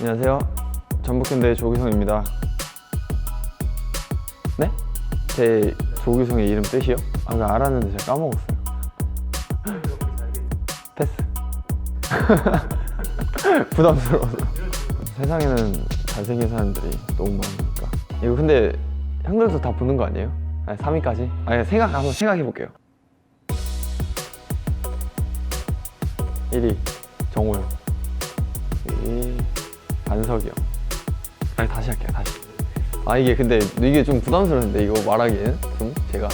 안녕하세요. 전북현대 조기성입니다. 네? 제 조기성의 이름 뜻이요? 아, 그거 알았는데 제가 까먹었어요. 패스. 부담스러워서. 세상에는 잘생긴 사람들이 너무 많으니까. 이거 근데 형들도 다 보는 거 아니에요? 아니, 3위까지? 아니, 생각, 한번 생각해볼게요. 1위, 정호영. 2위, 반석이 형. 아니, 다시 할게요, 다시. 아, 이게 근데 이게 좀 부담스러운데, 이거 말하기에는? 좀? 제가.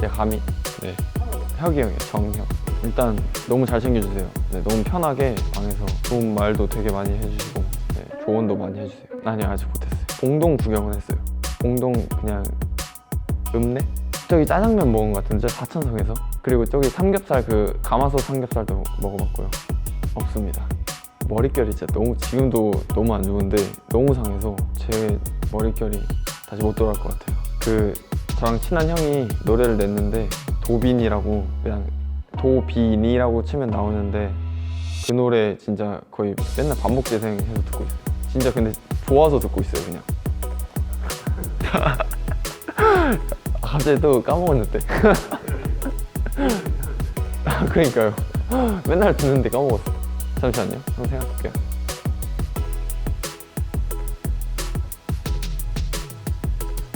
제가 감히. 네. 혁이 형이에요, 정혁. 일단 너무 잘 챙겨주세요. 네, 너무 편하게 방에서 좋은 말도 되게 많이 해주시고, 네, 조언도 많이 해주세요. 아니, 아직 못했어요. 공동 구경은 했어요. 공동 그냥 읍내? 저기 짜장면 먹은 것 같은데, 사천성에서. 그리고 저기 삼겹살 그 가마솥 삼겹살도 먹어봤고요. 없습니다. 머릿결이 진짜 너무 지금도 너무 안 좋은데 너무 상해서 제 머릿결이 다시 못 돌아올 것 같아요. 그 저랑 친한 형이 노래를 냈는데 도빈이라고 그냥 도빈이라고 치면 나오는데 그 노래 진짜 거의 맨날 반복 재생해서 듣고 있어요. 진짜 근데 좋아서 듣고 있어요 그냥. 아, 갑자기 또 까먹었는데. 아, 그러니까요. 맨날 듣는데 까먹었어. 잠시만요. 한번 생각할게요.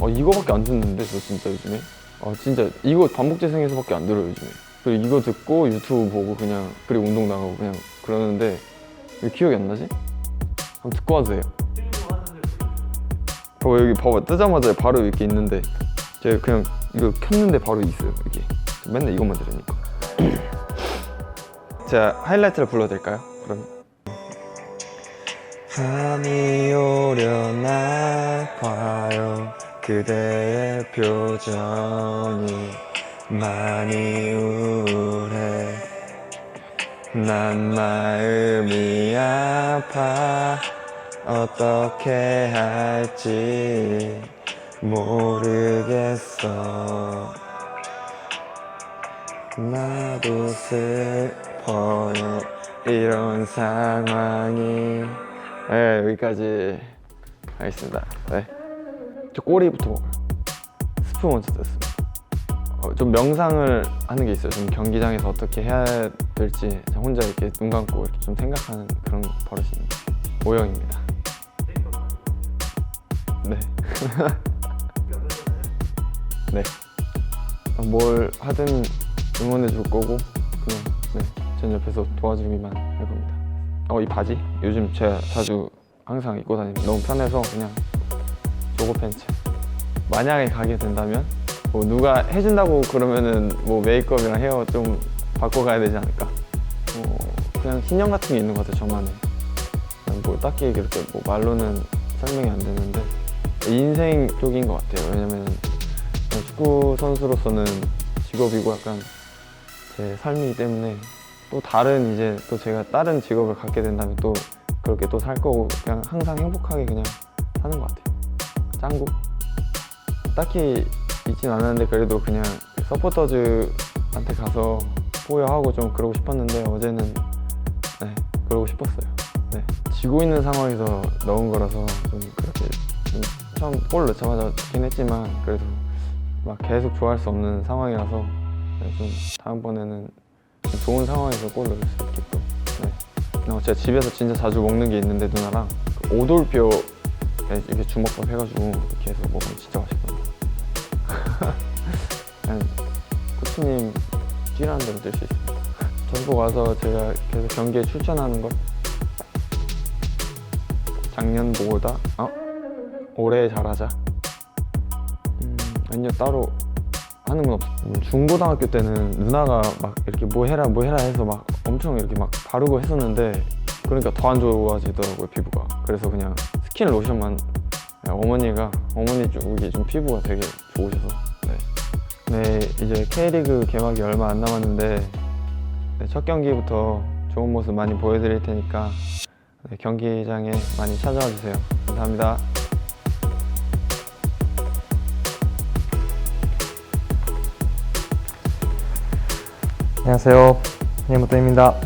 어, 이거밖에 안 듣는데, 저 진짜 요즘에. 아, 진짜 이거 반복 재생해서밖에 안 들어요, 요즘에. 그리고 이거 듣고 유튜브 보고 그냥, 그리고 운동 나가고 그냥 그러는데, 왜 기억이 안 나지? 한번 듣고 와도 돼요. 봐봐, 여기 봐봐. 뜨자마자 바로 이렇게 있는데, 제가 그냥 이거 켰는데 바로 있어요, 이게. 맨날 이것만 들으니까. 제가 하이라이트를 불러드릴까요? 그럼 밤이 오려나 봐요 그대의 표정이 많이 우울해 난 마음이 아파 어떻게 할지 모르겠 나도 슬퍼요. 이런 상황이. 네 여기까지 하겠습니다. 네. 저 꼬리부터 먹어요? 스프 먼저 뜯습니다. 어, 좀 명상을 하는 게 있어요. 좀 경기장에서 어떻게 해야 될지 혼자 이렇게 눈 감고 이렇게 좀 생각하는 그런 버릇이 오영입니다. 네. 네. 뭘 하든 응원해 줄 거고 그냥 네, 전 옆에서 도와주기만 할 겁니다. 어 이 바지 요즘 제가 자주 항상 입고 다니는 너무 편해서 그냥 조거 팬츠. 만약에 가게 된다면 뭐 누가 해준다고 그러면은 뭐 메이크업이랑 헤어 좀 바꿔가야 되지 않을까? 뭐 그냥 신념 같은 게 있는 것 같아요 저만의. 뭐 딱히 그렇게 뭐 말로는 설명이 안 되는데 인생 쪽인 것 같아요. 왜냐면 축구 선수로서는 직업이고 약간 제 삶이기 때문에 또 다른 이제 또 제가 다른 직업을 갖게 된다면 또 그렇게 또 살 거고 그냥 항상 행복하게 그냥 사는 것 같아요. 짱구. 딱히 있진 않았는데 그래도 그냥 서포터즈한테 가서 포효하고 좀 그러고 싶었는데 어제는 네 그러고 싶었어요. 네 지고 있는 상황에서 넣은 거라서 좀 그렇게 좀 처음 골 넣자마자 좋긴 했지만 그래도 막 계속 좋아할 수 없는 상황이라서 네, 좀 다음번에는 좀 좋은 상황에서 골 넣을 수 있게끔 네. 어, 제가 집에서 진짜 자주 먹는 게 있는데 누나랑 그 오돌뼈 이렇게 주먹밥 해가지고 이렇게 해서 먹으면 진짜 맛있거든요 코치님 뛰라는 대로 뛸 수 있습니다 전북 와서 제가 계속 경기에 출전하는 걸 작년보다 어? 올해 잘하자 음, 아니요 따로 하는 건 없어. 음, 중고등학교 때는 누나가 막 이렇게 뭐 해라 뭐 해라 해서 막 엄청 이렇게 막 바르고 했었는데 그러니까 더 안 좋아지더라고요 피부가. 그래서 그냥 스킨 로션만 그냥 어머니가 어머니 쪽이 좀 피부가 되게 좋으셔서 네. 네 이제 K리그 개막이 얼마 안 남았는데 네, 첫 경기부터 좋은 모습 많이 보여드릴 테니까 네, 경기장에 많이 찾아와 주세요. 감사합니다. 안녕하세요. 예, 히무토입니다.